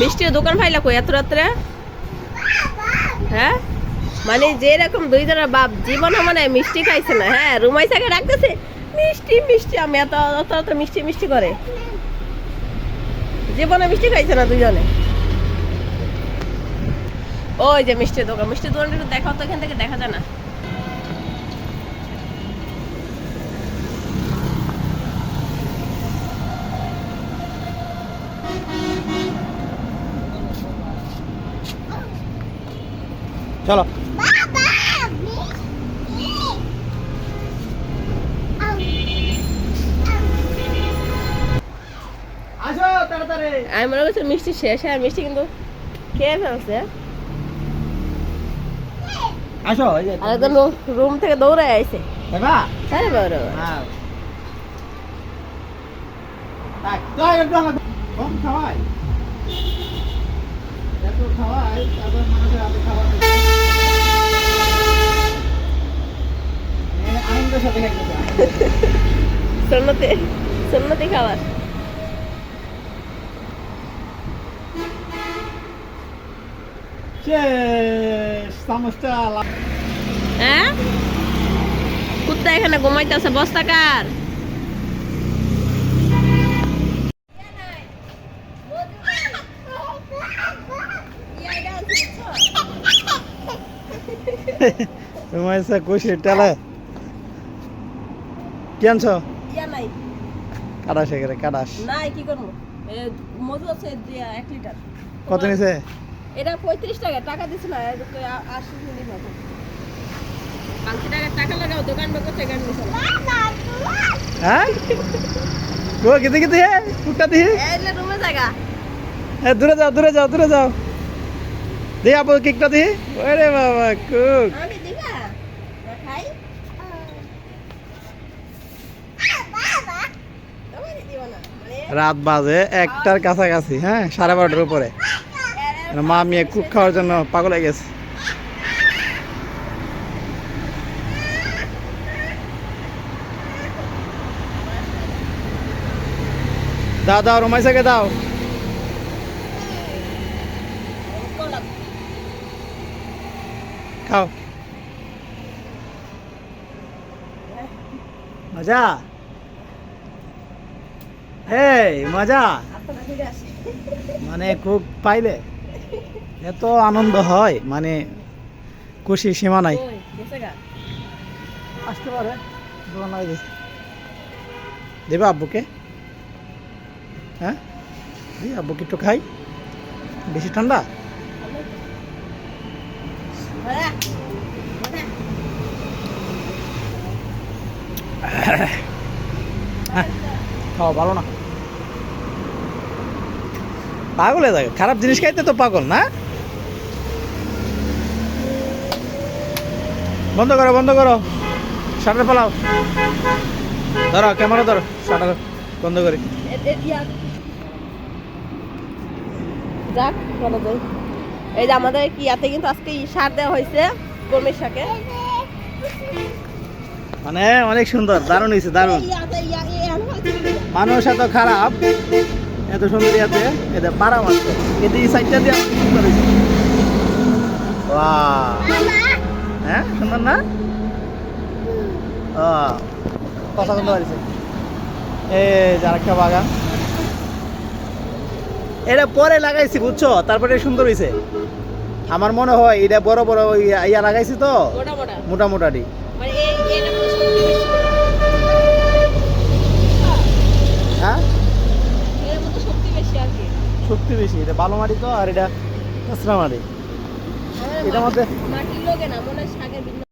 মিষ্টির দোকান ফাইলা কই এত রাত্রে? হ্যাঁ? মানে যেরকম দুই জনের বাপ জীবনে মানে মিষ্টি খাইছে না হ্যাঁ রুমাইসাকে ডাকতেছে, মিষ্টি মিষ্টি, আমি এত অত অত মিষ্টি মিষ্টি করে। জীবনে মিষ্টি খাইছে না দুজনে ওই যে মিষ্টির দোকান, মিষ্টির দোকানটা একটু দেখাও তো, এখান থেকে দেখা যায় না। চলো। আমি মনে করছি মিষ্টি শেষ হ্যাঁ মিষ্টি কিন্তু খেয়ে ফেলছে। আসো রুম থেকে দৌড়ে আইছে। আরে হ্যাঁ একটু আমাকে কম খাওয়াই। এত খাওয়াই তারপর মানুষের হাতে খাবার সন্নতি সন্নতি খাবার। হ্যাঁ? কুত্তা এখানে ঘুমাইতেছে বস্তাকার তোমার সে খুশি টেলে কি আনছো? ইয়া নাই। কাটাস এখানে কাটাস নাই কি করব? এ, মধু আছে দিয়া এক লিটার। কত নিছে? এটা পঁয়ত্রিশ টাকা টাকা দিছে না এটা তো আ- আশি মিলি মতো পাঁচশো টাকার টাকা লাগাও দোকান হ্যাঁ? ও কিতে কিতে হে কুটটা দিয়ে রুমে জায়গা। দূরে যাও দূরে যাও দূরে যাও। দে আপু কেকটা দিয়ে ওরে বাবা কুক। আমি দিবা খাই তোমাকে দিব না মানে রাত বাজে একটার কাছাকাছি হ্যাঁ? সাড়ে বারোটার উপরে। আর মা মেয়ে কুক খাওয়ার জন্য পাগল হয়ে গেছে। দাও দাও রমাইসাকে দাও। খাও। মজা? এই মজা। মানে খুব পাইলে। এত আনন্দ হয় মানে খুশি সীমা নাই। আসতে পারে দেবে আব্বুকে? হ্যাঁ? দি আব্বুকে একটু খাই। বেশি ঠান্ডা? বড়া বড়া খাওয়া ভালো না। পাগল হয়ে খারাপ জিনিস খাইতে তো পাগল না? বন্ধ করো বন্ধ করো। শাটার পালাও ধরো ক্যামেরা ধরো শাটার বন্ধ করি। যাক তো এই যে আমাদের কি ইয়াতে কিন্তু আজকে সার দেওয়া হয়েছে কর্মের শাকে। মানে অনেক সুন্দর দারুণ হয়েছে দারুণ ইয়াতে ইয়া- এ- এমন হয়েছে। মানুষ এত খারাপ এত সুন্দর ইয়াতে এতে পারা মাত্র এতে এই সাইডটা দিয়ে আমাকে হয়েছে বাহ হ্যাঁ সুন্দর না? কথা সুন্দর হয়েছে এই যে আরেকটা বাগান। এটা পরে লাগাইছি বুঝছ? তারপরে সুন্দর হয়েছে আমার মনে হয় এটা বড় বড় ইয়া লাগাইছি তো? মোটা মোটা মোটা মোটাটি মানে এই এটা মধ্যে শক্তি বেশি হ্যাঁ এর মধ্যে শক্তি বেশি আর কি শক্তি বেশি এটা বালো মাটি তো আর এটা কাঁচরা মাটি এটা এটার মধ্যে মাটির লোকে না মনে হয় শাকের